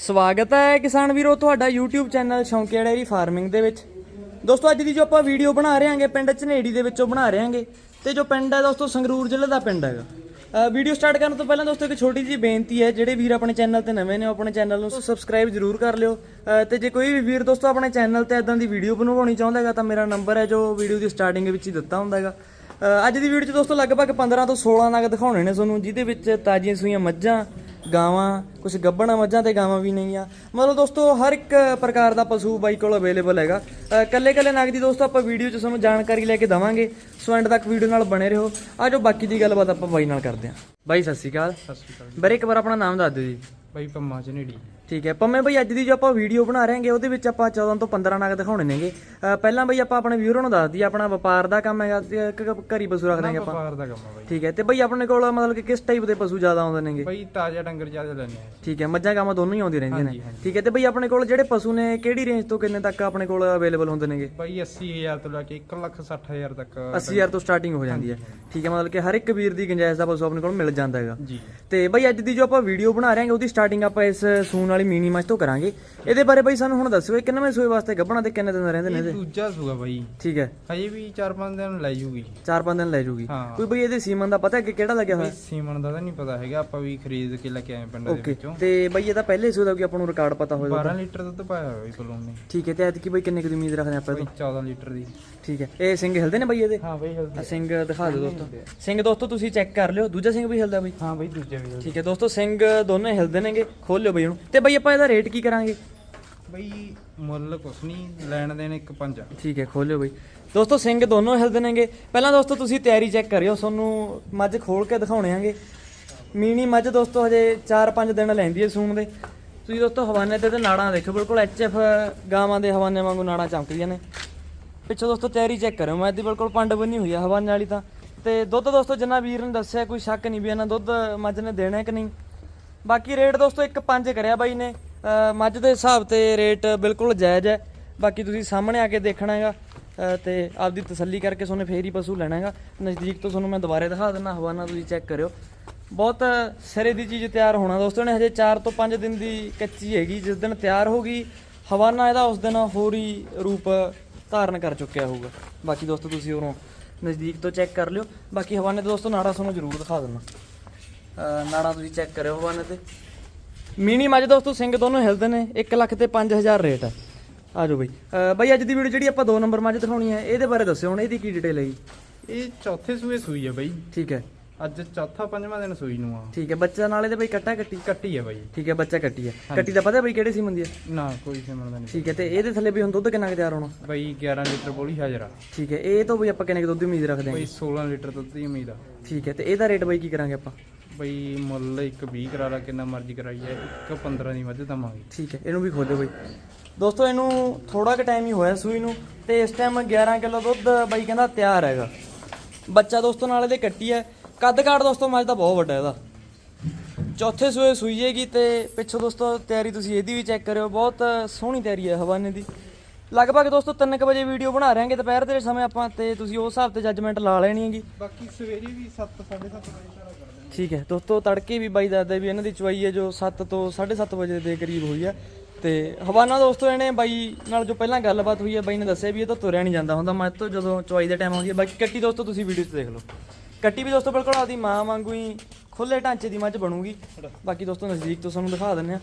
ਸਵਾਗਤ ਹੈ ਕਿਸਾਨ ਵੀਰੋ ਤੁਹਾਡਾ YouTube channel Shaunkiya dairy farming ਦੇ ਵਿੱਚ। ਦੋਸਤੋ ਅੱਜ ਦੀ ਜੋ ਆਪਾਂ ਵੀਡੀਓ ਬਣਾ ਰਹੇ ਹਾਂਗੇ ਪਿੰਡ ਝਨੇੜੀ ਦੇ ਵਿੱਚੋਂ ਬਣਾ ਰਹੇ ਹਾਂਗੇ ਤੇ ਜੋ ਪਿੰਡ ਹੈ ਦੋਸਤੋ ਸੰਗਰੂਰ ਜ਼ਿਲ੍ਹੇ ਦਾ ਪਿੰਡ ਹੈਗਾ। ਵੀਡੀਓ ਸਟਾਰਟ ਕਰਨ ਤੋਂ ਪਹਿਲਾਂ ਦੋਸਤੋ ਇੱਕ ਛੋਟੀ ਜਿਹੀ ਬੇਨਤੀ ਹੈ ਜਿਹੜੇ ਵੀਰ ਆਪਣੇ ਚੈਨਲ ਤੇ ਨਵੇਂ ਨੇ ਉਹ ਆਪਣੇ ਚੈਨਲ ਨੂੰ ਸਬਸਕ੍ਰਾਈਬ ਜ਼ਰੂਰ ਕਰ ਲਿਓ। ਅ, ਤੇ ਜੇ ਕੋਈ ਵੀ ਵੀਰ ਦੋਸਤੋ ਆਪਣੇ ਚੈਨਲ ਤੇ ਇਦਾਂ ਦੀ ਵੀਡੀਓ ਬਣਵਾਉਣੀ ਚਾਹੁੰਦਾ ਹੈਗਾ ਤਾਂ ਮੇਰਾ ਨੰਬਰ ਹੈ ਜੋ ਵੀਡੀਓ ਦੀ ਸਟਾਰਟਿੰਗ ਵਿੱਚ ਹੀ ਦਿੱਤਾ ਹੁੰਦਾ ਹੈਗਾ। ਅੱਜ ਦੀ ਵੀਡੀਓ 'ਚ ਦੋਸਤੋ ਲਗਭਗ 15 ਤੋਂ 16 ਨਗ ਦਿਖਾਉਣੇ ਨੇ ਤੁਹਾਨੂੰ ਜਿਹਦੇ ਵਿੱਚ ਤਾਜ਼ੀਆਂ ਸੂਈਆਂ ਮੱਝਾਂ ਗਾਵਾਂ ਕੁਝ ਗੱਬਣਾ ਮੱਝਾਂ ਤੇ ਗਾਵਾਂ ਵੀ ਨਹੀਂ ਆ ਮਤਲਬ ਦੋਸਤੋ ਹਰ ਇੱਕ ਪ੍ਰਕਾਰ ਦਾ ਪਸ਼ੂ ਬਾਈ ਕੋਲ ਅਵੇਲੇਬਲ ਹੈਗਾ। ਕੱਲੇ ਕੱਲੇ ਨਗ ਦੀ ਦੋਸਤੋ ਆਪਾਂ ਵੀਡੀਓ 'ਚ ਤੁਹਾਨੂੰ ਜਾਣਕਾਰੀ ਲੈ ਕੇ ਦਵਾਂਗੇ। ਸੋ ਐਂਡ ਤੱਕ ਵੀਡੀਓ ਨਾਲ ਬਣੇ ਰਹੋ। ਆਜੋ ਬਾਕੀ ਦੀ ਗੱਲਬਾਤ ਆਪਾਂ ਬਾਈ ਨਾਲ ਕਰਦੇ ਹਾਂ। ਬਾਈ ਸਤਿ ਸ਼੍ਰੀ ਅਕਾਲ। ਸਤਿ ਸ਼੍ਰੀ ਅਕਾਲ ਬਰੇ ਇੱਕ ਵਾਰ ਆਪਣਾ ਨਾਮ ਦੱਸ ਦਿਓ ਜੀ। ਬਾਈ ਪੰਮਾ ਝਨੇੜੀ। ਠੀਕ ਹੈ। ਪੰਮੇ ਬਈ ਅੱਜ ਦੀ ਜੋ ਆਪਾਂ ਵੀਡੀਓ ਬਣਾ ਰਹੇ ਹਾਂਗੇ ਉਹਦੇ ਵਿੱਚ ਆਪਾਂ 14 ਤੋਂ 15 ਨਗ ਦਿਖਾਉਣੇ ਨੇਗੇ। ਪਹਿਲਾਂ ਬਈ ਆਪਾਂ ਆਪਣੇ ਵੀਰਾਂ ਨੂੰ ਦੱਸ ਦਈਏ ਆਪਣਾ ਵਪਾਰ ਦਾ ਕੰਮ ਹੈਗਾ ਘਰੀ ਪਸ਼ੂ ਰੱਖਦੇ ਹਾਂਗੇ ਆਪਾਂ। ਵਪਾਰ ਦਾ ਕੰਮ ਆ ਬਾਈ। ਠੀਕ ਹੈ। ਤੇ ਬਈ ਆਪਣੇ ਕੋਲ ਮਤਲਬ ਕਿ ਕਿਸ ਟਾਈਪ ਦੇ ਪਸ਼ੂ ਜ਼ਿਆਦਾ ਆਉਂਦੇ ਨੇਗੇ? ਬਾਈ ਤਾਜ਼ਾ ਡੰਗਰ ਜ਼ਿਆਦਾ ਲੈਣੇ ਆ ਠੀਕ ਹੈ। ਮੱਝਾਂ ਗਾਵਾਂ ਦੋਨੋਂ ਹੀ ਆਉਂਦੀਆਂ ਰਹਿੰਦੀਆਂ ਨੇ। ਠੀਕ ਹੈ। ਤੇ ਬਈ ਆਪਣੇ ਕੋਲ ਜਿਹੜੇ ਪਸ਼ੂ ਨੇ ਕਿਹੜੀ ਰੇਂਜ ਤੋਂ ਕਿੰਨੇ ਤੱਕ ਆਪਣੇ ਕੋਲ ਅਵੇਲੇਬਲ ਹੁੰਦੇ ਨੇਗੇ? ਬਾਈ 80000 ਤੋਂ ਲੈ ਕੇ 160000 ਤੱਕ 80000 ਤੋਂ ਸਟਾਰਟਿੰਗ ਹੋ ਜਾਂਦੀ ਹੈ। ਠੀਕ ਹੈ। ਮਤਲਬ ਕਿ ਹਰ ਇੱਕ ਵੀਰ ਦੀ ਗੁੰਜਾਇਸ਼ ਦਾ ਪਸ਼ੂ ਆਪਣੇ ਕੋਲ ਮਿਲ ਜਾਂਦਾ ਹੈਗਾ। ਜੀ। ਤੇ ਬਈ ਅੱਜ ਦੀ ਜੋ ਆਪਾਂ ਵੀਡੀਓ ਬਣਾ ਰਹੇ ਹਾਂਗੇ ਉਹਦੀ ਸਟਾਰਟਿੰਗ ਆਪਾਂ ਇਸ ਸੂਨ ਵਾਲੀ ਮਿਨੀ ਮੱਝ ਤੋਂ ਕਰਾਂਗੇ। ਇਹਦੇ ਬਾਰੇ ਬਈ ਸਾਨੂੰ ਹੁਣ ਦੱਸਿਓ ਇਹ ਕਿੰਨਵੇਂ ਸੂਏ ਵਾਸਤੇ ਗੱਭਣਾ ਤੇ ਕਿੰਨੇ ਦਿਨ ਰਹਿੰਦੇ ਨੇ ਇਹ ਇਹਦੇ? ਦੂਜਾ ਸੂਆ ਬਾਈ। ਠੀਕ ਹੈ। ਹਜੇ ਵੀ 4-5 ਦਿਨ ਲੈ ਜੂਗੀ। 4-5 ਦਿਨ ਲੈ ਜੂਗੀ। ਹਾਂ। ਕੋਈ ਬਈ ਇਹਦੇ ਸੀਮਨ ਦਾ ਪਤਾ ਹੈ ਕਿ ਕਿਹੜਾ ਲੱਗਿਆ ਬਾਈ ਹੋਇਆ ਸੀਮਨ ਦਾ ਤਾਂ ਨਹੀਂ ਪਤਾ ਹੈਗਾ ਆਪਾਂ ਵੀ ਖਰੀਦ ਕੇ ਲੈ ਕੇ ਆਏ ਪਿੰਡ ਦੇ ਓਕੇ। ਵਿੱਚੋਂ। ਤੇ ਬਈ ਇਹਦਾ ਪਹਿਲੇ ਸੂਏ ਦਾ ਕੋਈ ਆਪਾਂ ਨੂੰ ਰਿਕਾਰਡ ਪਤਾ ਹੋਵੇਗਾ 12 ਲੀਟਰ ਦੁੱਧ ਪਾਇਆ ਹੋਇਆ ਬਾਈ ਕੋਲੋਂ ਨੇ ਠੀਕ ਹੈ ਤੇ ਐਤਕੀ ਬਈ ਕਿੰਨੇ ਕੁ ਦੀ ਉਮੀਦ ਰੱਖਦੇ ਆਪਾਂ ਇਹ ਬਾਈ 14 ਲੀਟਰ ਦੀ। ਠੀਕ ਹੈ। ਇਹ ਸਿੰਘ ਹਿਲਦੇ ਨੇ ਬਈ ਇਹਦੇ? ਹਾਂ ਬਾਈ ਆ ਹਲਦੀ ਸਿੰਘ ਦਿਖਾ ਦਿਓ ਦੋਸਤੋ। ਸਿੰਘ ਦੋਸਤੋ ਤੁਸੀਂ ਚੈੱਕ ਕਰ ਲਿਓ। ਦੂਜਾ ਸਿੰਘ ਵੀ ਹਿਲਦਾ ਬਈ। ਹਾਂ ਬਾਈ ਦੂਜਾ ਵੀ ਠੀਕ ਹੈ ਦੋਸਤੋ ਸਿੰਘ ਦੋਨੇ ਹਿਲਦੇ ਨੇਗੇ। ਖੋਲ ਲਿਓ ਬਈ ਉਹਨੂੰ ਤੇ ਬਈ ਆਪਾਂ ਇਹਦਾ ਰੇਟ ਕੀ ਕਰਾਂਗੇ? ਬਾਈ ਮੁੱਲ ਕੁਛ ਨਹੀਂ ਲੈਣ ਦੇਣ ਇੱਕ ਪੰਜ ਠੀਕ ਹੈ ਖੋਲਿਓ ਬਈ। ਦੋਸਤੋ ਸਿੰਘ ਦੋਨੋਂ ਹਿਲਦੇ ਨੇਗੇ ਪਹਿਲਾਂ ਦੋਸਤੋ ਤੁਸੀਂ ਤਿਆਰੀ ਚੈੱਕ ਕਰਿਓ ਤੁਹਾਨੂੰ ਮੱਝ ਖੋਲ ਕੇ ਦਿਖਾਉਣੇ ਆਂਗੇ। ਮੀਨੀ ਮੱਝ ਦੋਸਤੋ ਹਜੇ 4-5 ਦਿਨ ਲੈਂਦੀ ਹੈ ਸੂਣ ਦੇ। ਤੁਸੀਂ ਦੋਸਤੋ ਹਵਾਨੇ ਤੇ ਤੇ ਨਾੜਾਂ ਦੇਖੋ ਬਿਲਕੁਲ ਐਚਐਫ ਗਾਵਾਂ ਦੇ ਹਵਾਨੇ ਵਾਂਗੂ ਨਾੜਾਂ ਚਮਕਦੀਆਂ ਨੇ। ਪਿੱਛੋਂ ਦੋਸਤੋ ਤਿਆਰੀ ਚੈੱਕ ਕਰਿਓ। ਮੈਂ ਦੀ ਬਿਲਕੁਲ ਪੰਡ ਬਣੀ ਹੋਈ ਆ ਹਵਾਨੇ ਵਾਲੀ ਤਾਂ। ਤੇ ਦੁੱਧ ਦੋਸਤੋ ਜਿੰਨਾ ਵੀਰ ਨੇ ਦੱਸਿਆ ਕੋਈ ਸ਼ੱਕ ਨਹੀਂ ਵੀ ਇਹਨਾਂ ਦੁੱਧ ਮੱਝ ਨੇ ਦੇਣਾ ਕਿ ਨਹੀਂ। ਬਾਕੀ ਰੇਟ ਦੋਸਤੋ ਇੱਕ ਪੰਜ ਕਰਿਆ ਬਾਈ ਨੇ। ਮੱਝ ਦੇ ਹਿਸਾਬ ਤੇ ਰੇਟ ਬਿਲਕੁਲ ਜਾਇਜ਼ ਹੈ। ਬਾਕੀ ਤੁਸੀਂ ਸਾਹਮਣੇ ਆ ਕੇ ਦੇਖਣਾ ਹੈਗਾ, ਅਹ ਤੇ ਆਪਦੀ ਤਸੱਲੀ ਕਰਕੇ ਤੁਹਾਨੂੰ ਫੇਰ ਹੀ ਪਸ਼ੂ ਲੈਣਾ ਹੈਗਾ। ਨਜ਼ਦੀਕ ਤੋਂ ਤੁਹਾਨੂੰ ਮੈਂ ਦੁਬਾਰੇ ਦਿਖਾ ਦਿੰਦਾ ਹਵਾਨਾ ਤੁਸੀਂ ਚੈੱਕ ਕਰਿਓ। ਬਹੁਤ ਸਿਰੇ ਦੀ ਚੀਜ਼ ਤਿਆਰ ਹੋਣਾ ਦੋਸਤੋ ਨੇ ਹਜੇ 4 ਤੋਂ 5 ਦਿਨ ਦੀ ਕੱਚੀ ਹੈਗੀ, ਜਿਸ ਦਿਨ ਤਿਆਰ ਹੋਗੀ ਹਵਾਨਾ ਇਹਦਾ ਉਸ ਦਿਨ ਹੋਰ ਹੀ ਰੂਪ ਧਾਰਨ ਕਰ ਚੁੱਕਿਆ ਹੋਊਗਾ। ਬਾਕੀ ਦੋਸਤੋ ਤੁਸੀਂ ਉਰੋਂ ਨਜ਼ਦੀਕ ਤੋਂ ਚੈੱਕ ਕਰ ਲਿਓ। ਬਾਕੀ ਹਵਾਨੇ ਦੋਸਤੋ ਨਾੜਾ ਤੁਹਾਨੂੰ ਜ਼ਰੂਰ ਦਿਖਾ ਦਿੰਦਾ ਨਾੜਾਂ ਤੁਸੀਂ ਚੈੱਕ ਕਰਿਓ ਹਵਾਨੇ ਤੇ ਮੀਨੀ ਮੱਝ ਦੋਸਤੋ ਸਿੰਘ ਦੋਨੋਂ ਹਿਲਦੇ ਨੇ 1 ਲੱਖ ਤੇ 5000 ਰੇਟ ਹੈ ਆ। ਜਾਓ ਬਈ। ਬਈ ਅੱਜ ਦੀ ਵੀਡੀਓ ਜਿਹੜੀ ਆਪਾਂ 2 ਨੰਬਰ ਮੱਝ ਦਿਖਾਉਣੀ ਹੈ ਇਹਦੇ ਬਾਰੇ ਦੱਸਿਓ ਹੁਣ ਇਹਦੀ ਕੀ ਡਿਟੇਲ ਹੈ ਜੀ? ਇਹ ਚੌਥੇ ਸੂਏ ਸੂਈ ਆ ਬਾਈ। ਠੀਕ ਹੈ। ਅੱਜ ਚੌਥਾ ਪੰਜਵਾਂ ਦਿਨ ਸੂਈ ਨੂੰ ਆ। ਠੀਕ ਹੈ ਬੱਚਾ ਨਾਲੇ ਦੇ ਬਈ ਕੱਟਾ ਕੱਟੀ? ਕੱਟੀ ਆ ਬਾਈ। ਠੀਕ ਹੈ ਬੱਚਾ ਕੱਟੀ ਹੈ ਕੱਟੀ ਦਾ ਪਤਾ ਬਈ ਕਿਹੜੇ ਸੀ ਮੰਦੀ ਹੈ ਨਾ ਕੋਈ ਸਿਮਣ ਦਾ ਨਹੀਂ। ਠੀਕ ਹੈ ਤੇ ਇਹਦੇ ਥੱਲੇ ਵੀ ਹੁਣ ਦੁੱਧ ਕਿੰਨਾ ਕੁ ਤਿਆਰ ਹੋਣਾ? ਬਾਈ 11 ਲੀਟਰ ਬੋਲੀ ਹਾਜ਼ਰ ਆ। ਠੀਕ ਹੈ ਇਹ ਤੋਂ ਬਈ ਆਪਾਂ ਕਿੰਨੇ ਕੁ ਦੁੱਧ ਦੀ ਉਮੀਦ ਰੱਖਦੇ ਹਾਂ? ਬਾਈ 16 ਲੀਟਰ ਦੁੱਧ ਦੀ ਉਮੀਦ ਆ। ਠੀਕ ਹੈ ਤੇ ਇਹਦਾ ਰੇਟ ਬਈ ਕੀ ਕਰਾਂਗੇ ਆਪਾਂ? ਬਾਈ ਮੁੱਲ ਇੱਕ 20 ਕਰਾ ਲਾ ਕਿੰਨਾ ਮਰਜ਼ੀ ਕਰਾਈਏ ਇੱਕ 15 ਦੀ ਮੱਝ ਦਵਾਂਗੇ। ਠੀਕ ਹੈ ਇਹਨੂੰ ਵੀ ਖੋਲੋ ਬਈ। ਦੋਸਤੋ ਇਹਨੂੰ ਥੋੜਾ ਕੁ ਟਾਈਮ ਹੀ ਹੋਇਆ ਸੂਈ ਨੂੰ ਤੇ ਇਸ ਟਾਈਮ 11 ਕਿਲੋ ਦੁੱਧ ਬਾਈ ਕਹਿੰਦਾ ਤਿਆਰ ਹੈਗਾ। ਬੱਚਾ ਦੋਸਤੋ ਨਾਲ ਇਹਦੇ ਕੱਟੀ ਹੈ। ਕੱਦ ਕਾਠ ਦੋਸਤੋ ਮੱਝ ਦਾ ਬਹੁਤ ਵੱਡਾ ਇਹਦਾ। ਚੌਥੇ ਸੂਏ ਸੂਈਏਗੀ ਤੇ ਪਿੱਛੋਂ ਦੋਸਤੋ ਤਿਆਰੀ ਤੁਸੀਂ ਇਹਦੀ ਵੀ ਚੈੱਕ ਕਰਿਓ। ਬਹੁਤ ਸੋਹਣੀ ਤਿਆਰੀ ਹੈ ਹਵਾਨੇ ਦੀ। ਲਗਭਗ ਦੋਸਤੋ 3:00 ਵਜੇ ਵੀਡੀਓ ਬਣਾ ਰਹੇ ਹਾਂਗੇ ਦੁਪਹਿਰ ਦੇ ਸਮੇਂ ਆਪਾਂ ਤੇ ਤੁਸੀਂ ਉਸ ਹਿਸਾਬ ਤੇ ਜੱਜਮੈਂਟ ਲਾ ਲੈਣੀ ਹੈਗੀ। ਬਾਕੀ ਸਵੇਰੇ ਵੀ 7 7:30 ਵਜੇ ਤੱਕ। ਠੀਕ ਹੈ, ਦੋਸਤੋ ਤੜਕੇ ਵੀ ਬਾਈ ਦੱਸਦਾ ਵੀ ਇਹਨਾਂ ਦੀ ਚੁਆਈ ਹੈ ਜੋ 7 ਤੋਂ 7:30 ਵਜੇ ਦੇ ਕਰੀਬ ਹੋਈ ਹੈ। ਤੇ ਹਵਾਨਾ ਦੋਸਤੋ ਇਹਨੇ ਬਾਈ ਨਾਲ ਜੋ ਪਹਿਲਾਂ ਗੱਲਬਾਤ ਹੋਈ ਹੈ, ਬਾਈ ਨੇ ਦੱਸਿਆ ਵੀ ਇਹ ਤਾਂ ਤੁਰਿਆ ਨਹੀਂ ਜਾਂਦਾ ਹੁੰਦਾ। ਮੈਂ ਤੋਂ ਜਦੋਂ ਚੁਆਈ ਦੇ ਟਾਈਮ ਆਉਂਦੀ ਹੈ ਬਾਕੀ ਕੱਟੀ ਦੋਸਤੋ ਤੁਸੀਂ ਵੀਡੀਓ 'ਚ ਦੇਖ ਲਓ। ਕੱਟੀ ਵੀ ਦੋਸਤੋ ਬਿਲਕੁਲ ਆਦੀ ਮਾਂ ਵਾਂਗੂ ਹੀ ਖੁੱਲੇ ਢਾਂਚੇ ਦੀ ਮੱਝ ਬਣੂਗੀ। ਬਾਕੀ ਦੋਸਤੋ ਨਜ਼ਦੀਕ ਤੋਂ ਸਾਨੂੰ ਦਿਖਾ ਦਿੰਨੇ ਆ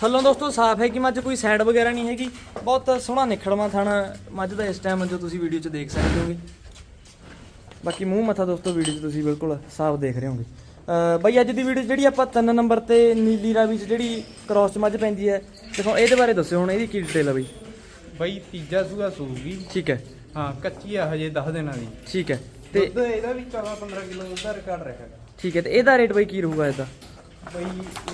ਥੱਲੋਂ ਦੋਸਤੋ ਸਾਫ਼ ਹੈ ਕਿ ਮੱਝ ਕੋਈ ਸਾਈਡ ਵਗੈਰਾ ਨਹੀਂ ਹੈਗੀ। ਬਹੁਤ ਸੋਹਣਾ ਨਿਖੜਵਾ ਥਾਣਾ ਮੱਝ ਦਾ ਇਸ ਟਾਈਮ ਜੋ ਤੁਸੀਂ ਵੀਡੀਓ 'ਚ ਦੇਖ ਸਕਦੇ ਹੋਗੇ। ਬਾਕੀ ਮੂੰਹ ਮੱਥਾ ਦੋਸਤੋ ਵੀਡੀਓ 'ਚ ਤੁਸੀਂ ਬਿਲਕੁਲ ਸਾਫ਼ ਦੇਖ ਰਹੇ ਹੋਗੇ। ਬਈ ਅੱਜ ਦੀ ਵੀਡੀਓ ਜਿਹੜੀ ਆਪਾਂ ਤਿੰਨ ਨੰਬਰ ਤੇ ਨੀਲੀ ਰਾਵੀ 'ਚ ਜਿਹੜੀ ਕ੍ਰਾਸ ਮੱਝ ਪੈਂਦੀ ਹੈ ਦੇਖੋ ਇਹਦੇ ਬਾਰੇ ਦੱਸਿਓ ਹੁਣ ਇਹਦੀ ਕੀ ਡਿਟੇਲ ਹੈ ਬਈ? ਬਾਈ ਤੀਜਾ ਸੂਆ ਸੂਗੀ। ਠੀਕ ਹੈ। ਹਾਂ ਕੱਚੀ ਆ ਹਜੇ 10 ਦਿਨਾਂ ਦੀ। ਠੀਕ ਹੈ। ਤੇ ਦੁੱਧ ਇਹਦਾ ਵੀ 14 15 ਕਿਲੋ ਦਾ ਰਿਕਾਰਡ ਰਿਹਾ ਹੈਗਾ ਠੀਕ ਹੈ ਤੇ ਇਹਦਾ ਰੇਟ ਬਈ ਕੀ ਰਹੂਗਾ ਇਹਦਾ? ਬਾਈ,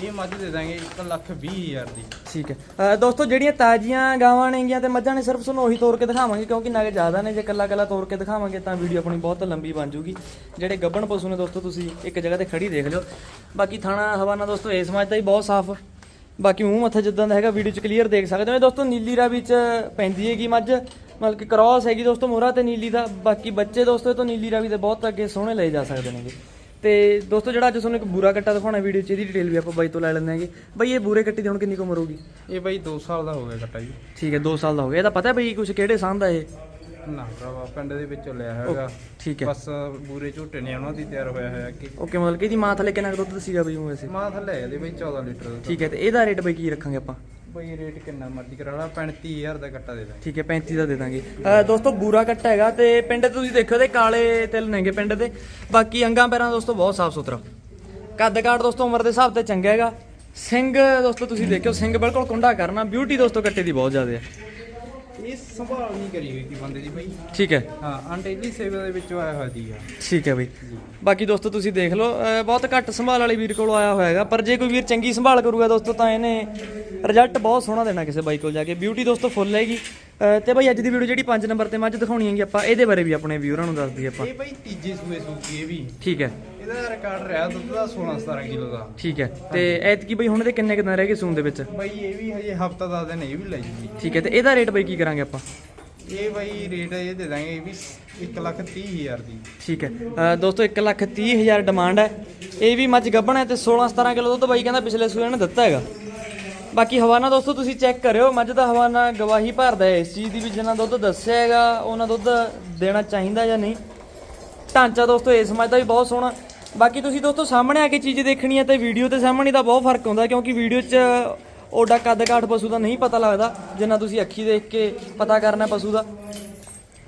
ਇਹ ਮੱਝ ਦੇ ਦਾਂਗੇ 1 ਲੱਖ 20 ਹਜ਼ਾਰ ਦੀ। ਠੀਕ ਹੈ। ਅਹ ਦੋਸਤੋ, ਜਿਹੜੀਆਂ ਤਾਜ਼ੀਆਂ ਗਾਵਾਂ ਨੇਗੀਆਂ ਤੇ ਮੱਝਾਂ ਨੇ, ਸਿਰਫ ਤੁਹਾਨੂੰ ਉਹੀ ਤੋਰ ਕੇ ਦਿਖਾਵਾਂਗੇ, ਕਿਉਂਕਿ ਨਗ ਜ਼ਿਆਦਾ ਨੇ। ਜੇ ਕੱਲਾ ਕੱਲਾ ਤੋਰ ਕੇ ਦਿਖਾਵਾਂਗੇ ਤਾਂ ਵੀਡੀਓ ਆਪਣੀ ਬਹੁਤ ਲੰਬੀ ਬਣ ਜੂਗੀ। ਜਿਹੜੇ ਗੱਬਣ ਪਸ਼ੂ ਨੇ ਦੋਸਤੋ, ਤੁਸੀਂ ਇੱਕ ਜਗ੍ਹਾ ਤੇ ਖੜੀ ਦੇਖ ਲਿਓ। ਬਾਕੀ ਥਾਣਾ ਹਵਾਨਾ ਦੋਸਤੋ, ਇਸ ਮੱਝ ਦਾ ਹੀ ਬਹੁਤ ਸਾਫ਼। ਬਾਕੀ ਮੂੰਹ ਮੱਥਾ ਜਿੱਦਾਂ ਦਾ ਹੈਗਾ ਵੀਡੀਓ 'ਚ ਕਲੀਅਰ ਦੇਖ ਸਕਦੇ ਹੋ। ਇਹ ਦੋਸਤੋ, ਨੀਲੀ ਰਾਵੀ 'ਚ ਪੈਂਦੀ ਹੈਗੀ ਮੱਝ। ਮਤਲਬ ਕਿ ਕ੍ਰਾਸ ਹੈਗੀ ਦੋਸਤੋ, ਮੋਹਰਾ ਤੇ ਨੀਲੀ ਦਾ। ਬਾਕੀ ਬੱਚੇ ਦੋਸਤੋ, ਇਹ ਤੋਂ ਨੀਲੀ ਰਾਵੀ ਦੇ ਬਹੁਤ ਅੱਗੇ ਸੋਹਣੇ ਲਏ ਜਾ ਸਕਦੇ ਨੇਗੇ। ਤੇ ਦੋਸਤੋ ਜਿਹੜਾ ਅੱਜ ਤੁਹਾਨੂੰ ਇੱਕ ਬੂਰਾ ਕੱਟਾ ਦਿਖਾਉਣਾ ਵੀਡੀਓ 'ਚ ਇਹਦੀ ਡਿਟੇਲ ਵੀ ਆਪਾਂ ਬਾਈ ਤੋਂ ਲੈ ਲੈਂਦੇ ਹੈਗੇ। ਬਾਈ ਇਹ ਬੂਰੇ ਕੱਟੀ ਦੀ ਹੁਣ ਕਿੰਨੀ ਕੁ ਉਮਰ ਹੋਊਗੀ ਇਹ ਬਾਈ 2 ਸਾਲ ਦਾ ਹੋ ਗਿਆ ਕੱਟਾ ਜੀ। ਠੀਕ ਹੈ 2 ਸਾਲ ਦਾ ਹੋ ਗਿਆ। ਇਹਦਾ ਪਤਾ ਬਈ ਕੁਝ ਕਿਹੜੇ ਸੰਦ ਆ ਇਹ? ਨਾ ਭਰਾਵਾ ਪਿੰਡ ਦੇ ਵਿੱਚੋਂ ਲਿਆ ਹੈਗਾ। ਠੀਕ ਹੈ। ਬਸ ਬੂਰੇ ਝੋਟੇ ਨੇ ਉਹਨਾਂ ਦੀ ਤਿਆਰ ਹੋਇਆ ਹੋਇਆ ਕਿ ਓਕੇ ਮਤਲਬ ਕਿ ਇਹਦੀ ਮਾਂ ਥੱਲੇ ਕਿੰਨਾ ਕੁ ਦੁੱਧ ਸੀਗਾ ਬਈ ਉਹ ਵੈਸੇ? ਮਾਂ ਥੱਲੇ ਇਹਦੇ ਬਈ 14 ਲੀਟਰ ਦਾ ਠੀਕ ਹੈ ਤੇ ਇਹਦਾ ਰੇਟ ਬਈ ਕੀ ਰੱਖਾਂਗੇ ਆਪਾਂ? ਬਈ ਰੇਟ ਕਿੰਨਾ ਮਰਜ਼ੀ ਕਰਾ ਲਾ 35000 ਦਾ ਕੱਟਾ ਦੇ ਦਾਂਗੇ। ਠੀਕ ਹੈ 35 ਦਾ ਦੇ ਦਾਂਗੇ। ਅਹ ਦੋਸਤੋ, ਬੂਰਾ ਕੱਟਾ ਹੈਗਾ ਤੇ ਪਿੰਡ ਤੁਸੀਂ ਦੇਖਿਓ ਤੇ ਕਾਲੇ ਤਿਲ ਨੇਗੇ ਪਿੰਡ ਦੇ। ਬਾਕੀ ਅੰਗਾਂ ਪੈਰਾਂ ਦੋਸਤੋ, ਬਹੁਤ ਸਾਫ਼ ਸੁਥਰਾ। ਕੱਦ ਕਾਠ ਦੋਸਤੋ, ਉਮਰ ਦੇ ਹਿਸਾਬ ਤੇ ਚੰਗਾ ਹੈਗਾ। ਸਿੰਘ ਦੋਸਤੋ, ਤੁਸੀਂ ਦੇਖਿਓ, ਸਿੰਘ ਬਿਲਕੁਲ ਕੁੰਡਾ ਕਰਨਾ ਬਿਊਟੀ ਦੋਸਤੋ, ਕੱਟੇ ਦੀ ਬਹੁਤ ਜ਼ਿਆਦਾ ਹੈ। ਇਹ ਸੰਭਾਲ ਨਹੀਂ ਕਰੀ ਹੋਈ ਸੀ ਬੰਦੇ ਦੀ ਬਈ। ਠੀਕ ਹੈ। ਹਾਂ ਅੰਡੇਲੀ ਸੇਵਾ ਦੇ ਵਿੱਚੋਂ ਆਇਆ ਹੋਇਆ ਸੀਗਾ ਠੀਕ ਹੈ ਬਈ। ਬਾਕੀ ਦੋਸਤੋ ਤੁਸੀਂ ਦੇਖ ਲਓ ਅਹ ਬਹੁਤ ਘੱਟ ਸੰਭਾਲ ਵਾਲੇ ਵੀਰ ਕੋਲ ਆਇਆ ਹੋਇਆ ਹੈਗਾ ਪਰ ਜੇ ਕੋਈ ਵੀਰ ਚੰਗੀ ਸੰਭਾਲ ਕਰੂਗਾ ਦੋਸਤੋ ਤਾਂ ਇਹਨੇ ਰਿਜ਼ਲਟ ਬਹੁਤ ਸੋਹਣਾ ਦੇਣਾ ਕਿਸੇ ਬਾਈ ਕੋਲ ਜਾ ਕੇ। ਬਿਊਟੀ ਦੋਸਤੋ ਫੁੱਲ ਹੈਗੀ। ਅਹ ਤੇ ਬਈ ਅੱਜ ਦੀ ਵੀਡੀਓ ਜਿਹੜੀ 5 ਨੰਬਰ ਤੇ ਮੱਝ ਦਿਖਾਉਣੀ ਹੈਗੀ ਆਪਾਂ ਇਹਦੇ ਬਾਰੇ ਵੀ ਆਪਣੇ ਵੀਰਾਂ ਨੂੰ ਦੱਸ ਦਈਏ ਆਪਾਂ। ਇਹ ਬਈ ਤੀਜੇ ਸੂਏ ਸੂਕੀ ਇਹ ਵੀ। ਠੀਕ ਹੈ। ਇਹਦਾ ਰਿਕਾਰਡ ਰਿਹਾ ਦੁੱਧ ਦਾ 16 17 ਕਿਲੋ ਦਾ। ਠੀਕ ਹੈ। ਤੇ ਐਤਕੀ ਬਈ ਹੁਣ ਇਹਦੇ ਕਿੰਨੇ ਕਿੰਨੇ ਰਹਿ ਗਏ ਸੂਨ ਦੇ ਵਿੱਚ? ਬਈ ਇਹ ਵੀ ਹਜੇ ਹਫਤਾ ਦਾ ਦਿਨ ਇਹ ਵੀ ਲੈ ਜੂਗੀ। ਠੀਕ ਹੈ ਤੇ ਇਹਦਾ ਰੇਟ ਬਈ ਕੀ ਕਰਾਂਗੇ ਆਪਾਂ? ਇਹ ਬਈ ਰੇਟ ਇਹ ਦੇ ਦਾਂਗੇ ਇਹ ਵੀ 1 ਲੱਖ 30 ਹਜ਼ਾਰ ਦੀ। ਠੀਕ ਹੈ। ਦੋਸਤੋ 1 ਲੱਖ 30 ਹਜ਼ਾਰ ਡਿਮਾਂਡ ਹੈ। ਇਹ ਵੀ ਮੱਝ ਗੱਭਣ ਹੈ ਤੇ 16 17 ਕਿਲੋ ਦੁੱਧ ਬਾਈ ਕਹਿੰਦਾ ਪਿਛਲੇ ਸੂਏ ਨੇ ਦਿੱਤਾ ਹੈਗਾ। ਬਾਕੀ ਹਵਾਨਾ ਦੋਸਤੋ ਤੁਸੀਂ ਚੈੱਕ ਕਰਿਓ। ਮੱਝ ਦਾ ਹਵਾਨਾ ਗਵਾਹੀ ਭਰਦਾ ਹੈ। ਇਸ ਚੀਜ਼ ਦੀ ਵੀ ਜਿੰਨਾ ਦੁੱਧ ਦੱਸਿਆ ਹੈਗਾ ਉਹਨਾਂ ਦੁੱਧ ਦੇਣਾ ਚਾਹੀਦਾ ਜਾਂ ਨਹੀਂ। ਢਾਂਚਾ ਦੋਸਤੋ ਇਸ ਮੱਝ ਦਾ ਵੀ ਬਹੁਤ ਸੋਹਣਾ। ਬਾਕੀ ਤੁਸੀਂ ਦੋਸਤੋ ਸਾਹਮਣੇ ਆ ਕੇ ਚੀਜ਼ ਦੇਖਣੀ ਹੈ ਤੇ ਵੀਡੀਓ ਤੇ ਸਾਹਮਣੇ ਦਾ ਬਹੁਤ ਫ਼ਰਕ ਹੁੰਦਾ ਕਿਉਂਕਿ ਵੀਡੀਓ 'ਚ ਓਡਾ ਕੱਦ ਕਾਠ ਪਸ਼ੂ ਦਾ ਨਹੀਂ ਪਤਾ ਲੱਗਦਾ ਜਿੰਨਾ ਤੁਸੀਂ ਅੱਖੀ ਦੇਖ ਕੇ ਪਤਾ ਕਰਨਾ ਪਸ਼ੂ ਦਾ।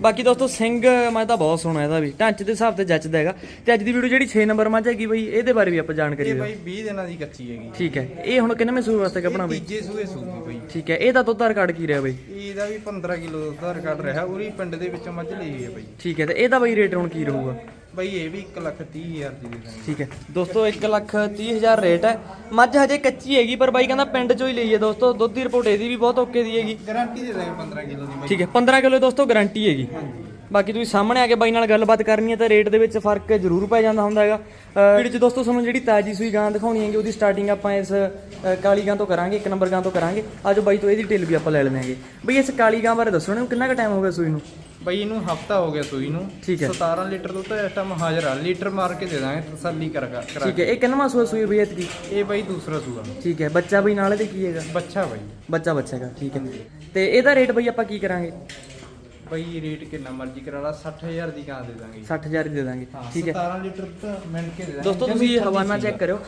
ਬਾਕੀ ਦੋਸਤੋ ਸਿੰਘ ਮੱਝ ਤਾਂ ਬਹੁਤ ਸੋਹਣਾ ਇਹਦਾ ਵੀ ਢਾਂਚੇ ਦੇ ਹਿਸਾਬ ਤੇ ਜੱਚਦਾ ਹੈਗਾ। ਤੇ ਅੱਜ ਦੀ ਵੀਡੀਓ ਜਿਹੜੀ 6 ਨੰਬਰ ਮੱਝ ਹੈਗੀ ਬਈ ਇਹਦੇ ਬਾਰੇ ਵੀ ਆਪਾਂ ਜਾਣਕਾਰੀ ਦਿਓ। ਬਈ 20 ਦਿਨਾਂ ਦੀ ਕੱਚੀ ਹੈਗੀ। ਠੀਕ ਹੈ ਇਹ ਹੁਣ ਕਿੰਨੇ ਮਹਿਸੂਸ ਵਾਸਤੇ ਕੱਢਣਾ ਬਈ? ਤੀਜੇ ਸੂਏ ਸੂਕੀ ਬਈ। ਠੀਕ ਹੈ ਇਹਦਾ ਦੁੱਧ ਦਾ ਰਿਕਾਰਡ ਕੀ ਰਿਹਾ ਬਈ? ਇਹਦਾ ਵੀ 15 ਕਿਲੋ ਦਾ ਰਿਕਾਰਡ ਰਿਹਾ ਉਰੀ ਪਿੰਡ ਦੇ ਵਿੱਚੋਂ ਮੱਝ ਲਈ ਹੈ ਬਈ। ਠੀਕ ਹੈ ਤੇ ਇਹਦਾ ਬਈ ਰੇਟ ਹੁਣ ਕੀ ਰਹੂਗਾ? ਬਈ ਇਹ ਵੀ 1 ਲੱਖ 30 ਹਜ਼ਾਰ ਦੀ ਦੇ ਦਾਂਗੇ ਠੀਕ ਹੈ। ਦੋਸਤੋ 1 ਲੱਖ 30 ਹਜ਼ਾਰ ਰੇਟ ਹੈ। ਮੱਝ ਹਜੇ ਕੱਚੀ ਹੈਗੀ ਪਰ ਬਾਈ ਕਹਿੰਦਾ ਪਿੰਡ ਚੋਂ ਹੀ ਲਈ ਹੈ ਦੋਸਤੋ। ਦੁੱਧ ਦੀ ਰਿਪੋਰਟ ਇਹਦੀ ਵੀ ਬਹੁਤ ਓਕੇ ਦੀ ਹੈਗੀ। ਗਾਰੰਟੀ ਦੇ ਦਾਂਗੇ 15 ਕਿਲੋ ਦੀ ਬਈ। ਠੀਕ ਹੈ। 15 ਕਿਲੋ ਦੋਸਤੋ ਗਾਰੰਟੀ ਹੈਗੀ। ਬਾਕੀ ਤੁਸੀਂ ਸਾਹਮਣੇ ਆ ਕੇ ਬਾਈ ਨਾਲ ਗੱਲਬਾਤ ਕਰਨੀ ਹੈ ਤਾਂ ਰੇਟ ਦੇ ਵਿੱਚ ਫ਼ਰਕ ਜ਼ਰੂਰ ਪੈ ਜਾਂਦਾ ਹੁੰਦਾ ਹੈਗਾ। ਵੀਡੀਓ 'ਚ ਦੋਸਤੋ ਤੁਹਾਨੂੰ ਜਿਹੜੀ ਤਾਜੀ ਸੂਈ ਗਾਂ ਦਿਖਾਉਣੀ ਹੈਗੀ ਉਹਦੀ ਸਟਾਰਟਿੰਗ ਆਪਾਂ ਇਸ ਕਾਲੀ ਗਾਂ ਤੋਂ ਕਰਾਂਗੇ ਇੱਕ ਨੰਬਰ ਗਾਂ ਤੋਂ ਕਰਾਂਗੇ। ਆਜੋ ਬਾਈ ਤੋਂ ਇਹਦੀ ਡਿਟੇਲ ਵੀ ਆਪਾਂ ਲੈ ਲੈਂਦੇ ਹਾਂਗੇ। ਬਈ ਇਸ ਕਾਲੀ ਗਾਂ ਬਾਰੇ ਦੱਸੋ ਨਾ ਕਿੰਨਾ ਕੁ ਟਾਈਮ ਹੋ ਗਿਆ ਸੂਈ ਨੂੰ? ਬਈ ਇਹਨੂੰ ਹਫਤਾ ਹੋ ਗਿਆ ਸੂਈ ਨੂੰ। ਠੀਕ ਹੈ। 17 ਲੀਟਰ ਦੁੱਧ ਇਸ ਟਾਈਮ ਹਾਜ਼ਰ ਆ। ਲੀਟਰ ਮਾਰ ਕੇ ਦੇ ਦਾਂਗੇ ਤਸੱਲੀ ਕਰ ਕਰ ਠੀਕ ਹੈ ਇਹ ਕਿੰਨਵਾਂ ਸੂਆ ਸੂਈ ਬਈ ਐਤਕੀ? ਇਹ ਬਈ ਦੂਸਰਾ ਸੂਆ। ਠੀਕ ਹੈ ਬੱਚਾ ਬਈ ਨਾਲ ਇਹਦੇ ਕੀ ਹੈਗਾ? ਬੱਚਾ ਬਈ। ਬੱਚਾ ਬੱਚਾ ਹੈਗਾ ਠੀਕ ਹੈ। ਤੇ ਇਹਦਾ ਰੇਟ ਬਈ ਆਪਾਂ ਕੀ ਕਰਾਂਗੇ? ਬਈ ਰੇਟ ਕਿੰਨਾ ਮਰਜ਼ੀ ਕਰਾ ਲਾ 60000 ਦੀ ਕਾਂ ਦੇ ਦਾਂਗੇ। 60000 ਹੀ ਦੇ ਦਾਂਗੇ ਠੀਕ ਹੈ। 17 ਲੀਟਰ ਮਿੰਟ ਕੇ ਦੇ ਦਾਂਗੇ। ਦੋਸਤੋ ਤੁਸੀਂ ਹਵਾਨਾ ਚੈੱਕ ਕਰਿਓ।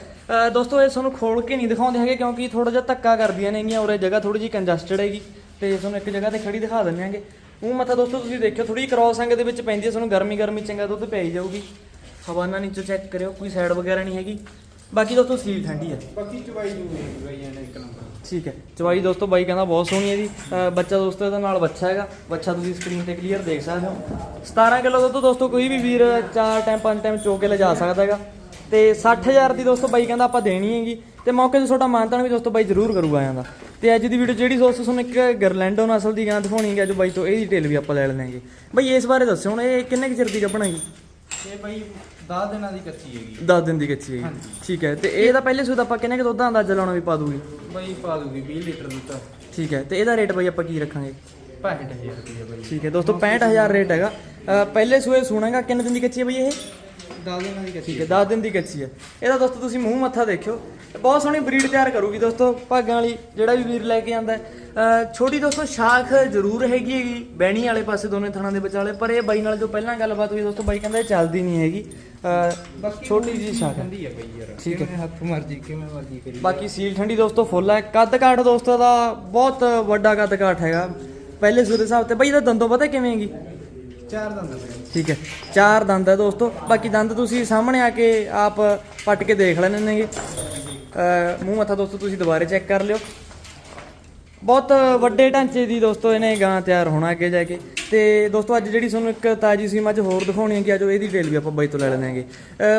ਦੋਸਤੋ ਇਹ ਤੁਹਾਨੂੰ ਖੋਲ ਕੇ ਨਹੀਂ ਦਿਖਾਉਂਦੇ ਹੈਗੇ ਕਿਉਂਕਿ ਥੋੜਾ ਜਿਹਾ ਧੱਕਾ ਕਰਦੀਆਂ ਨੇਗੀਆਂ ਉਰੇ ਜਗ੍ਹਾ ਥੋੜੀ ਜਿਹੀ ਕੰਜਸਟਡ ਹੈਗੀ। ਤੇ ਤੁਹਾਨੂੰ ਇੱਕ ਜਗ੍ਹਾ ਤੇ ਖੜੀ ਦਿਖਾ ਦਿੰਦੇ ਆਂਗੇ ਮੂੰਹ ਮੱਥਾ ਦੋਸਤੋ ਤੁਸੀਂ ਦੇਖਿਓ ਥੋੜੀ ਕ੍ਰੋਸ ਅੰਗ ਦੇ ਵਿੱਚ ਪੈਂਦੀ ਹੈ ਤੁਹਾਨੂੰ ਗਰਮੀ ਗਰਮੀ ਚੰਗਾ ਦੁੱਧ ਪਈ ਜਾਊਗੀ। ਹਵਾਨਾ ਨੀਚੇ ਚੈੱਕ ਕਰਿਓ ਕੋਈ ਸਾਈਡ ਵਗੈਰਾ ਨਹੀਂ ਹੈਗੀ। ਬਾਕੀ ਦੋਸਤੋ ਸੀਲ ਠੰਡੀ ਹੈ। ਬਾਕੀ ਚਵਾਈ ਜੂਗੀ ਬਈ ਇਹਨੇ ਇੱਕ ਨੰਬਰ ਠੀਕ ਹੈ ਚਵਾਈ ਦੋਸਤੋ ਬਾਈ ਕਹਿੰਦਾ ਬਹੁਤ ਸੋਹਣੀ ਹੈ ਜੀ। ਬੱਚਾ ਦੋਸਤੋ ਇਹਦਾ ਨਾਲ ਬੱਚਾ ਹੈਗਾ। ਬੱਚਾ ਤੁਸੀਂ ਸਕਰੀਨ ਤੇ ਕਲੀਅਰ ਦੇਖ ਸਕਦੇ ਹੋ। 17 ਕਿਲੋ ਦੁੱਧ ਦੋਸਤੋ ਕੋਈ ਵੀ ਵੀਰ ਚਾਰ ਟਾਈਮ ਪੰਜ ਟਾਈਮ ਚੋ ਕੇ ਲਿਜਾ ਸਕਦਾ ਹੈਗਾ। ਤੇ 60000 ਦੀ ਦੋਸਤੋ ਬਾਈ ਕਹਿੰਦਾ ਆਪਾਂ ਦੇਣੀ ਹੈਗੀ। ਤੇ ਮੌਕੇ ਤੇ ਛੋਟਾ ਮਾਨਤਾਨ ਵੀ ਦੋਸਤੋ ਬਾਈ ਜ਼ਰੂਰ ਕਰੂਗਾ ਆਇਆਂ ਦਾ। ਤੇ ਅੱਜ ਦੀ ਵੀਡੀਓ ਜਿਹੜੀ ਦੋਸਤੋ ਤੁਹਾਨੂੰ ਇੱਕ ਗਰਲੈਂਡੋ ਨਸਲ ਦੀ ਗਾਂ ਦਿਖਾਉਣੀ ਹੈ ਜੋ ਬਾਈ ਤੋਂ ਇਹ ਡਿਟੇਲ ਵੀ ਆਪਾਂ ਲੈ ਲੈਣਾਂਗੇ ਬਾਈ ਇਸ ਬਾਰੇ ਦੱਸਿਓ ਹੁਣ ਇਹ ਕਿੰਨੇ ਕੁ ਚਿਰ ਦੀ ਗੱਭਣਾ ਹੈਗੀ ਇਹ ਬਈ 10 ਦਿਨਾਂ ਦੀ ਕੱਚੀ ਹੈਗੀ। 10 ਦਿਨ ਦੀ ਕੱਚੀ ਹੈਗੀ। ਠੀਕ ਹੈ ਤੇ ਇਹਦਾ ਪਹਿਲੇ ਸੂਤ ਆਪਾਂ ਕਿੰਨੇ ਕੁ ਦੁੱਧ ਦਾ ਅੰਦਾਜ਼ਾ ਲਾਉਣਾ ਵੀ ਪਾ ਦੂਗੀ ਬਈ ਪਾ ਦੂਗੀ 20 ਲੀਟਰ ਦੁੱਧ ਠੀਕ ਹੈ ਤੇ ਇਹਦਾ ਰੇਟ ਬਾਈ ਆਪਾਂ ਕੀ ਰੱਖਾਂਗੇ? 65000 ਰੁਪਏ ਬਈ। ਠੀਕ ਹੈ ਦੋਸਤੋ 65000 ਰੇਟ ਹੈਗਾ। ਪਹਿਲੇ ਸੂਏ ਸੁਣਾਗਾ ਕਿੰਨੇ ਦਿਨ ਦੀ ਕੱਚੀ ਹੈ ਬਈ ਇਹ? 10 ਦਿਨਾਂ ਦੀ ਕੱਚੀ ਠੀਕ ਹੈ। 10 ਦਿਨ ਦੀ ਕੱਚੀ ਹੈ। ਇਹਦਾ ਦੋਸਤੋ ਤੁਸੀਂ ਮੂੰਹ ਮੱਥਾ ਦੇਖਿਓ। ਬਹੁਤ ਸੋਹਣੀ ਬਰੀਡ ਤਿਆਰ ਕਰੂਗੀ ਦੋਸਤੋ ਭਾਗਾਂ ਵਾਲੀ ਜਿਹੜਾ ਵੀ ਵੀਰ ਲੈ ਕੇ ਆਂਦਾ ਛੋਟੀ ਦੋਸਤੋ ਸ਼ਾਖ ਜ਼ਰੂਰ ਹੈਗੀ ਹੈਗੀ ਬੈਣੀ ਵਾਲੇ ਪਾਸੇ ਦੋਨੇ ਥਣਾਂ ਦੇ ਵਿਚਾਲੇ ਪਰ ਇਹ ਬਾਈ ਨਾਲ ਜੋ ਪਹਿਲਾਂ ਗੱਲਬਾਤ ਹੋਈ ਦੋਸਤੋ ਬਾਈ ਕਹਿੰਦਾ ਇਹ ਚੱਲਦੀ ਨਹੀਂ ਹੈਗੀ। ਛੋਟੀ ਜੀ ਸ਼ਾਖ ਹੈ। ਠੰਡੀ ਹੈ ਬਈ ਯਾਰ। ਠੀਕ ਹੈ। ਹੱਥ ਮਰਜ਼ੀ ਕਿਵੇਂ ਮਰਜ਼ੀ ਕਰੀ ਬਾਕੀ ਸੀਲ ਠੰਡੀ ਦੋਸਤੋ ਫੁੱਲ ਹੈ। ਕੱਦ ਕਾਠ ਦੋਸਤੋ ਦਾ ਬਹੁਤ ਵੱਡਾ ਕੱਦ ਕਾਠ ਹੈਗਾ। ਪਹਿਲੇ ਦੇ ਹਿਸਾਬ ਤੇ। ਬਾਈ ਇਹਦਾ ਦੰਦੋਂ ਪਤਾ ਕਿਵੇਂ ਹੈਗੀ? ਚਾਰ ਦੰਦ ਬਈ ਠੀਕ ਹੈ, ਚਾਰ ਦੰਦ ਹੈ ਦੋਸਤੋ। ਬਾਕੀ ਦੰਦ ਤੁਸੀਂ ਸਾਹਮਣੇ ਆ ਕੇ ਆਪ ਪੱਟ ਕੇ ਦੇਖ ਲੈਣੇ ਨੇਗੇ। ਮੂੰਹ ਮੱਥਾ ਦੋਸਤੋ, ਤੁਸੀਂ ਦੁਬਾਰੇ ਚੈੱਕ ਕਰ ਲਿਓ। ਬਹੁਤ ਵੱਡੇ ਢਾਂਚੇ ਦੀ ਦੋਸਤੋ, ਇਹਨੇ ਗਾਂ ਤਿਆਰ ਹੋਣਾ ਅੱਗੇ ਜਾ ਕੇ। ਤੇ ਦੋਸਤੋ ਅੱਜ ਜਿਹੜੀ ਤੁਹਾਨੂੰ ਇੱਕ ਤਾਜੀ ਸੀ ਮੱਝ ਹੋਰ ਦਿਖਾਉਣੀ ਹੈ ਕਿ ਆਜੋ ਇਹਦੀ ਡਿਟੇਲ ਵੀ ਆਪਾਂ ਬਾਈ ਤੋਂ ਲੈ ਲੈਣੇ ਹੈਗੇ।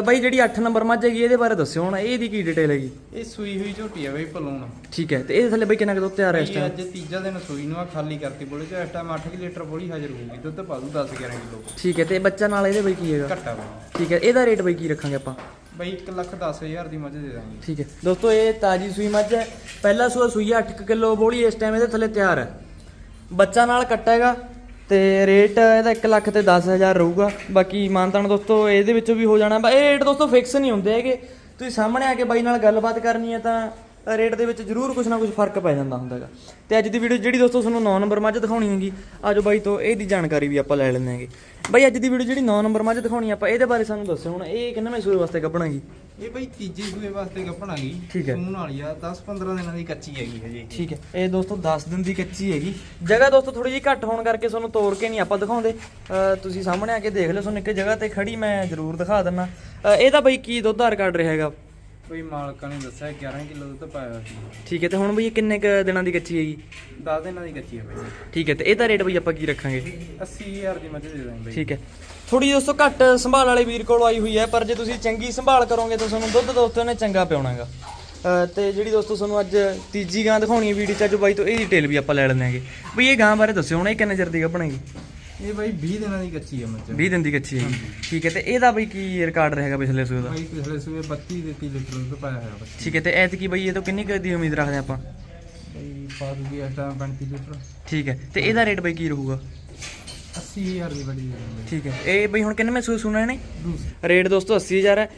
ਬਾਈ ਜਿਹੜੀ 8 ਨੰਬਰ ਮੱਝ ਹੈਗੀ ਇਹਦੇ ਬਾਰੇ ਦੱਸਿਓ ਹੁਣ ਇਹਦੀ ਕੀ ਡਿਟੇਲ ਹੈਗੀ? ਇਹ ਸੂਈ ਹੋਈ ਝੋਟੀ ਹੈ ਬਈ ਭਲੂਣ। ਠੀਕ ਹੈ ਤੇ ਇਹਦੇ ਥੱਲੇ ਬਾਈ ਕਿੰਨਾ ਕੁ ਦੁੱਧ ਤਿਆਰ ਹੈ ਇਸ ਟਾਈਮ ਅੱਜ ਤੀਜਾ ਦਿਨ ਸੂਈ ਨੂੰ ਆ ਖਾਲੀ ਕਰਤੀ ਬੋਲੇ ਚ ਇਸ ਟਾਈਮ 8 ਲੀਟਰ ਬੋਲੀ ਹਾਜ਼ਰ ਹੋਊਗੀ ਦੁੱਧ ਪਾ ਦੂ 10 11 ਕਿਲੋ। ਠੀਕ ਹੈ ਤੇ ਬੱਚਾ ਨਾਲ ਇਹਦੇ ਬਾਈ ਕੀ ਹੈਗਾ? ਘੱਟਾ ਠੀਕ ਹੈ ਇਹਦਾ ਰੇਟ ਬਾਈ ਕੀ ਰੱਖਾਂਗੇ ਆਪਾਂ? ਬਈ 1 ਲੱਖ 10 ਹਜ਼ਾਰ ਦੀ ਮੱਝ ਦੇ ਦਾਂਗੇ। ਠੀਕ ਹੈ ਦੋਸਤੋ ਇਹ ਤਾਜੀ ਸੂਈ ਮੱਝ ਹੈ। ਪਹਿਲਾ ਸੂਆ ਸੂਈ 8 ਕਿਲੋ ਬੋਲੀ ਇਸ ਟਾਈਮ ਇਹਦੇ ਥੱਲੇ ਤਿਆਰ ਹੈ। ਬੱਚਾ ਨਾਲ ਕੱਟੇਗਾ ਤੇ ਰੇਟ ਇਹਦਾ 1 ਲੱਖ ਤੇ 10000 ਰਹੂਗਾ। ਬਾਕੀ ਮਾਨਤਾਨ ਦੋਸਤੋ, ਇਹਦੇ ਵਿੱਚੋਂ ਵੀ ਹੋ ਜਾਣਾ। ਇਹ ਰੇਟ ਦੋਸਤੋ ਫਿਕਸ ਨਹੀਂ ਹੁੰਦੇ ਹੈਗੇ। ਤੁਸੀਂ ਸਾਹਮਣੇ ਆ ਕੇ ਬਾਈ ਨਾਲ ਗੱਲਬਾਤ ਕਰਨੀ ਹੈ ਤਾਂ ਰੇਟ ਦੇ ਵਿੱਚ ਜ਼ਰੂਰ ਕੁਝ ਨਾ ਕੁਝ ਫ਼ਰਕ ਪੈ ਜਾਂਦਾ ਹੁੰਦਾ ਹੈਗਾ ਤੇ ਅੱਜ ਦੀ ਵੀਡੀਓ ਜਿਹੜੀ ਦੋਸਤੋ ਤੁਹਾਨੂੰ 9 ਨੰਬਰ ਮੱਝ ਦਿਖਾਉਣੀ ਹੈਗੀ ਆਜੋ ਬਾਈ ਤੋਂ ਇਹਦੀ ਜਾਣਕਾਰੀ ਵੀ ਆਪਾਂ ਲੈ ਲੈਂਦੇ ਹੈਗੇ। ਬਾਈ ਅੱਜ ਦੀ ਵੀਡੀਓ ਜਿਹੜੀ 9 ਨੰਬਰ ਮੱਝ ਦਿਖਾਉਣੀ ਆਪਾਂ ਇਹਦੇ ਬਾਰੇ ਸਾਨੂੰ ਦੱਸੋ ਹੁਣ ਇਹ ਕਿੰਨਾ ਸੂਏ ਵਾਸਤੇ ਕੱਢਣਾਗੀ ਇਹ ਬਈ ਤੀਜੇ ਸੂਏ ਵਾਸਤੇ ਕੱਪਣਾਗੀ ਠੀਕ ਹੈ। ਸੂਣ ਵਾਲੀ ਆ 10 15 ਦਿਨਾਂ ਦੀ ਕੱਚੀ ਹੈਗੀ ਹਜੇ। ਠੀਕ ਹੈ ਇਹ ਦੋਸਤੋ 10 ਦਿਨ ਦੀ ਕੱਚੀ ਹੈਗੀ। ਜਗ੍ਹਾ ਦੋਸਤੋ ਥੋੜੀ ਜਿਹੀ ਘੱਟ ਹੋਣ ਕਰਕੇ ਤੁਹਾਨੂੰ ਤੋੜ ਕੇ ਨਹੀਂ ਆਪਾਂ ਦਿਖਾਉਂਦੇ। ਤੁਸੀਂ ਸਾਹਮਣੇ ਆ ਕੇ ਦੇਖ ਲਿਓ ਤੁਹਾਨੂੰ ਇੱਕ ਜਗ੍ਹਾ ਤੇ ਖੜੀ ਮੈਂ ਜ਼ਰੂਰ ਦਿਖਾ ਦਿੰਨਾ। ਇਹਦਾ ਬਈ ਕੀ ਦੁੱਧ ਦਾ ਰਿਕਾਰਡ ਰਿਹਾ ਹੈਗਾ? ਬਈ ਮਾਲਕਾਂ ਨੇ ਦੱਸਿਆ 11 ਕਿਲੋ ਦੁੱਧ ਪਾਇਆ ਸੀ। ਠੀਕ ਹੈ ਤੇ ਹੁਣ ਬਈ ਇਹ ਕਿੰਨੇ ਕ ਦਿਨਾਂ ਦੀ ਕੱਚੀ ਹੈਗੀ 10 ਦਿਨਾਂ ਦੀ ਕੱਚੀ ਹੈ ਬਈ। ਠੀਕ ਹੈ ਤੇ ਇਹਦਾ ਰੇਟ ਬਈ ਆਪਾਂ ਕੀ ਰੱਖਾਂਗੇ? 80000 ਦੀ ਮੱਝ ਦੇ ਦਾਂਗੇ ਬਈ। ਠੀਕ ਹੈ। ਥੋੜੀ ਜਿਹੀ ਦੋਸਤੋ ਘੱਟ ਸੰਭਾਲ ਵਾਲੇ ਵੀਰ ਕੋਲ ਆਈ ਹੋਈ ਹੈ ਪਰ ਜੇ ਤੁਸੀਂ ਚੰਗੀ ਸੰਭਾਲ ਕਰੋਗੇ ਤਾਂ ਤੁਹਾਨੂੰ ਦੁੱਧ ਦੋਸਤੋ ਨੇ ਚੰਗਾ ਪਿਉਣਾਗਾ। ਤੇ ਜਿਹੜੀ ਦੋਸਤੋ ਤੁਹਾਨੂੰ ਅੱਜ ਤੀਜੀ ਗਾਂ ਦਿਖਾਉਣੀ ਹੈ ਵੀਡੀਓ ਚ ਅੱਜ ਬਾਈ ਤੋਂ ਇਹ ਡਿਟੇਲ ਵੀ ਆਪਾਂ ਲੈ ਲੈਂਦੇ ਹੈਗੇ। ਬਈ ਇਹ ਗਾਂ ਬਾਰੇ ਦੱਸਿਓ ਹੁਣ ਇਹ ਕਿੰਨੇ ਚਿਰ ਦੀ ਬਣੇਗੀ ਇਹ ਬਈ 20 ਦਿਨਾਂ ਦੀ ਕੱਚੀ ਹੈ ਮੱਝ। 20 ਦਿਨ ਦੀ ਕੱਚੀ ਹੈ ਠੀਕ ਹੈ ਤੇ ਇਹਦਾ ਬਈ ਕੀ ਰਿਕਾਰਡ ਰਹੇਗਾ ਪਿਛਲੇ ਸੂਏ ਦਾ? ਬਈ ਪਿਛਲੇ ਸੂਏ 32 ਦੇ 30 ਲੀਟਰ ਦੁੱਧ ਪਾਇਆ ਹੋਇਆ ਬਈ ਠੀਕ ਹੈ ਤੇ ਐਤਕੀ ਬਈ ਇਹ ਤੋਂ ਕਿੰਨੀ ਕੁ ਦੀ ਉਮੀਦ ਰੱਖਦੇ ਆਪਾਂ? ਬਈ ਪਾ ਦੂਗੀ ਇਸ ਟਾਈਮ 35 ਲੀਟਰ। ਠੀਕ ਹੈ ਤੇ ਇਹਦਾ ਰੇਟ ਬਈ ਕੀ ਰਹੂਗਾ? 80000 ਦੀ ਬੜੀ ਦਾਂਗੇ ਠੀਕ ਹੈ ਇਹ ਬਈ ਹੁਣ ਕਿੰਨੇ ਸੂਏ ਸੁਣਨੇ ਨੇ? ਰੇਟ ਦੋਸਤੋ 80000 ਹੈ।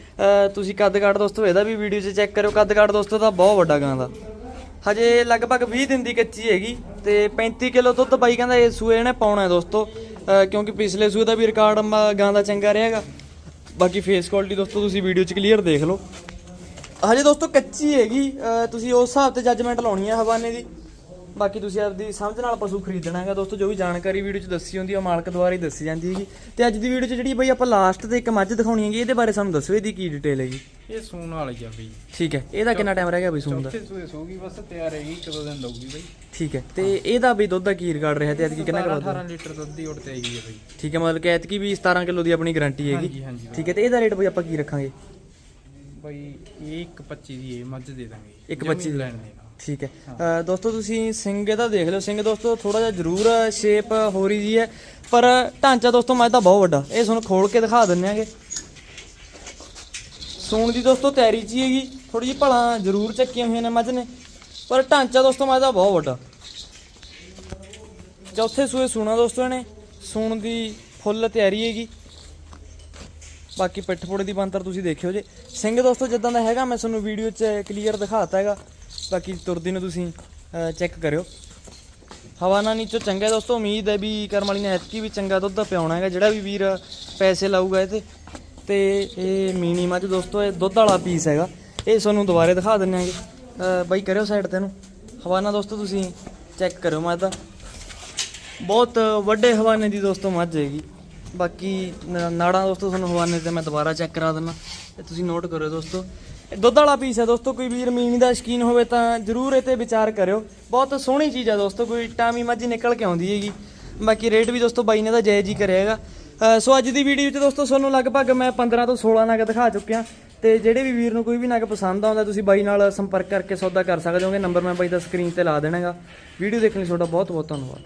ਤੁਸੀਂ ਕੱਦ ਕਾਠ ਦੋਸਤੋ ਇਹਦਾ ਵੀ ਵੀਡੀਓ 'ਚ ਚੈੱਕ ਕਰਿਓ। ਕੱਦ ਕਾਠ ਦੋਸਤੋ ਦਾ ਬਹੁਤ ਵੱਡਾ ਗਾਂ ਦਾ। ਹਜੇ ਲਗਭਗ 20 ਦਿਨ ਦੀ ਕੱਚੀ ਹੈਗੀ ਤੇ 35 ਕਿਲੋ ਦੁੱਧ ਬਾਈ ਕਹਿੰਦਾ ਇਹ ਸੂਏ ਇਹਨੇ ਪਾਉਣਾ ਹੈ ਦੋਸਤੋ। ਕਿਉਂਕਿ ਪਿਛਲੇ ਸੂਏ ਦਾ ਵੀ ਰਿਕਾਰਡ ਗਾਂ ਦਾ ਚੰਗਾ ਰਿਹਾਗਾ। ਬਾਕੀ ਫੇਸ ਕੁਆਲਿਟੀ ਦੋਸਤੋ, ਤੁਸੀਂ ਵੀਡੀਓ 'ਚ ਕਲੀਅਰ ਦੇਖ ਲਓ। ਹਜੇ ਦੋਸਤੋ ਕੱਚੀ ਹੈਗੀ ਤੁਸੀਂ ਉਸ ਹਿਸਾਬ ਤੇ ਜੱਜਮੈਂਟ ਲਾਉਣੀ ਹੈ ਹਵਾਨੇ ਦੀ। ਬਾਕੀ ਤੁਸੀਂ ਆਪਦੀ ਸਮਝ ਨਾਲ ਪਸ਼ੂ ਖਰੀਦਣਾ ਹੈਗਾ ਦੋਸਤੋ ਜੋ ਵੀ ਜਾਣਕਾਰੀ ਵੀਡੀਓ 'ਚ ਦੱਸੀ ਹੁੰਦੀ ਹੈ ਉਹ ਮਾਲਕ ਦੁਆਰਾ ਹੀ ਦੱਸੀ ਜਾਂਦੀ ਹੈਗੀ। ਤੇ ਅੱਜ ਦੀ ਵੀਡੀਓ 'ਚ ਜਿਹੜੀ ਬਈ ਆਪਾਂ ਲਾਸਟ ਤੇ ਇੱਕ ਮੱਝ ਦਿਖਾਉਣੀ ਹੈਗੀ ਇਹਦੇ ਬਾਰੇ ਸਾਨੂੰ ਦੱਸੋ ਇਹਦੀ ਕੀ ਡਿਟੇਲ ਹੈਗੀ? ਇਹ ਸੂਣ ਵਾਲੀ ਆ ਬਈ। ਠੀਕ ਹੈ ਇਹਦਾ ਕਿੰਨਾ ਟਾਈਮ ਰਹਿ ਗਿਆ ਬਈ ਸੂਣ ਦਾ? ਚੌਥੇ ਸੂਏ ਸੋਗੀ ਬਸ ਤਿਆਰ ਹੈਗੀ ਇੱਕ ਦੋ ਦਿਨ ਲਊਗੀ ਬਈ। ਠੀਕ ਹੈ ਤੇ ਇਹਦਾ ਵੀ ਦੁੱਧ ਦਾ ਕੀ ਰਿਕਾਰਡ ਰਿਹਾ ਤੇ ਐਤਕੀ ਕਿੰਨਾ 17 ਕਰਵਾ 18 ਲੀਟਰ ਦੁੱਧ ਦੀ ਉੜਤੇ ਹੈਗੀ ਹੈ ਬਈ। ਠੀਕ ਹੈ ਮਤਲਬ ਕਿ ਐਤਕੀ ਵੀ 17 ਕਿਲੋ ਦੀ ਆਪਣੀ ਗਾਰੰਟੀ ਹੈਗੀ। ਹਾਂਜੀ ਹਾਂਜੀ ਠੀਕ ਹੈ ਤੇ ਇਹਦਾ ਰੇਟ ਬਈ ਆਪਾਂ ਕੀ ਰੱਖਾਂਗੇ? ਬਈ ਇਹ ਇੱਕ 25 ਦੀ ਇਹ ਮੱਝ ਦੇ ਦਾਂਗੇ। ਇੱਕ ਜ਼ਮੀਨ 25 ਦੀ। ਲੈਣ ਦੇਣਾ। ਠੀਕ ਹੈ। ਅ, ਦੋਸਤੋ ਤੁਸੀਂ ਸਿੰਘ ਇਹਦਾ ਦੇਖ ਲਿਓ। ਸਿੰਘ ਦੋਸਤੋ ਥੋੜਾ ਜਿਹਾ ਜ਼ਰੂਰ ਸ਼ੇਪ ਹੋ ਰਹੀ ਜੀ ਹੈ। ਪਰ ਢਾਂਚਾ ਦੋਸਤੋ ਮੈਂ ਤਾਂ ਬਹੁਤ ਵੱਡਾ। ਇਹ ਤੁਹਾਨੂੰ ਖੋਲ ਕੇ ਦਿਖਾ ਦਿੰਨੇ ਆਂਗੇ ਸੂਣ ਦੀ ਦੋਸਤੋ ਤਿਆਰੀ ਚ ਹੀ ਹੈਗੀ। ਥੋੜੀ ਜਿਹੀ ਭਲਾਂ ਜ਼ਰੂਰ ਚੱਕੀਆਂ ਹੋਈਆਂ ਨੇ ਮੱਝ ਨੇ। ਪਰ ਢਾਂਚਾ ਦੋਸਤੋ ਮੈਂ ਤਾਂ ਬਹੁਤ ਵੱਡਾ। ਚੌਥੇ ਸੂਏ ਸੂਣਾ ਦੋਸਤੋ ਇਹਨੇ। ਸੂਣ ਦੀ ਫੁੱਲ ਤਿਆਰੀ ਹੈਗੀ। ਬਾਕੀ ਪਿੱਠ ਪੋੜੇ ਦੀ ਬੰਤਰ ਤੁਸੀਂ ਦੇਖਿਓ ਜੇ। ਸਿੰਘ ਦੋਸਤੋ ਜਿੱਦਾਂ ਦਾ ਹੈਗਾ ਮੈਂ ਤੁਹਾਨੂੰ ਵੀਡੀਓ 'ਚ ਕਲੀਅਰ ਦਿਖਾਤਾ ਹੈਗਾ। ਬਾਕੀ ਤੁਰਦੀ ਨੂੰ ਤੁਸੀਂ ਚੈੱਕ ਕਰਿਓ। ਹਵਾਨਾ ਨੀਚੋ ਚੰਗਾ ਦੋਸਤੋ, ਉਮੀਦ ਹੈ ਵੀ ਕਰਮ ਵਾਲੀ ਨੇ ਐਤਕੀ ਵੀ ਚੰਗਾ ਦੁੱਧ ਪਿਆਉਣਾ ਹੈਗਾ, ਜਿਹੜਾ ਵੀ ਵੀਰ ਪੈਸੇ ਲਾਊਗਾ ਇਹ ਤੇ ਤੇ ਇਹ ਮੀਨੀ ਮੱਝ ਦੋਸਤੋ, ਇਹ ਦੁੱਧ ਵਾਲਾ ਪੀਸ ਹੈਗਾ। ਇਹ ਤੁਹਾਨੂੰ ਦੁਬਾਰੇ ਦਿਖਾ ਦਿੰਨੇ ਆਂਗੇ ਬਾਈ ਕਰਿਓ ਸਾਈਡ ਤੇ ਨੂੰ ਹਵਾਨਾ ਦੋਸਤੋ, ਤੁਸੀਂ ਚੈੱਕ ਕਰਿਓ ਮੱਝ ਦਾ। ਬਹੁਤ ਵੱਡੇ ਹਵਾਨੇ ਦੀ ਦੋਸਤੋ ਮੱਝ ਹੈਗੀ। ਬਾਕੀ ਨ- ਨਾੜਾਂ ਦੋਸਤੋ, ਤੁਹਾਨੂੰ ਹਵਾਨੇ ਤੇ ਮੈਂ ਦੁਬਾਰਾ ਚੈੱਕ ਕਰਾ ਦਿੰਨਾ ਤੇ ਤੁਸੀਂ ਨੋਟ ਕਰਿਓ ਦੋਸਤੋ। ਦੁੱਧ ਵਾਲਾ ਪੀਸ ਹੈ ਦੋਸਤੋ, ਕੋਈ ਵੀਰ ਮੀਨੀ ਦਾ ਸ਼ਕੀਨ ਹੋਵੇ ਤਾਂ ਜਰੂਰ ਇਹ ਤੇ ਵਿਚਾਰ ਕਰਿਓ। ਬਹੁਤ ਸੋਹਣੀ ਚੀਜ਼ ਹੈ ਦੋਸਤੋ, ਕੋਈ ਟਾਮੀ ਮੱਝ ਨਿਕਲ ਕੇ ਆਉਂਦੀ ਹੈਗੀ। ਬਾਕੀ ਰੇਟ ਵੀ ਦੋਸਤੋ ਬਾਈ ਨੇ ਤਾਂ ਜਾਇਜ਼ ਹੀ ਕਰਿਆ ਹੈਗਾ। ਸੋ ਅੱਜ ਦੀ ਵੀਡੀਓ 'ਚ ਦੋਸਤੋ, ਤੁਹਾਨੂੰ ਲਗਭਗ ਮੈਂ 15 ਤੋਂ 16 ਨਗ ਦਿਖਾ ਚੁੱਕਿਆ। ਤੇ ਜਿਹੜੇ ਵੀ ਵੀਰ ਨੂੰ ਕੋਈ ਵੀ ਨਗ ਪਸੰਦ ਆਉਂਦਾ, ਤੁਸੀਂ ਬਾਈ ਨਾਲ ਸੰਪਰਕ ਕਰਕੇ ਸੌਦਾ ਕਰ ਸਕਦੇ ਹੋਗੇ। ਨੰਬਰ ਮੈਂ ਬਾਈ ਦਾ ਸਕਰੀਨ ਤੇ ਲਾ ਦੇਣਾਗਾ। ਵੀਡੀਓ ਦੇਖਣ ਲਈ ਤੁਹਾਡਾ ਬਹੁਤ ਬਹੁਤ ਧੰਨਵਾਦ।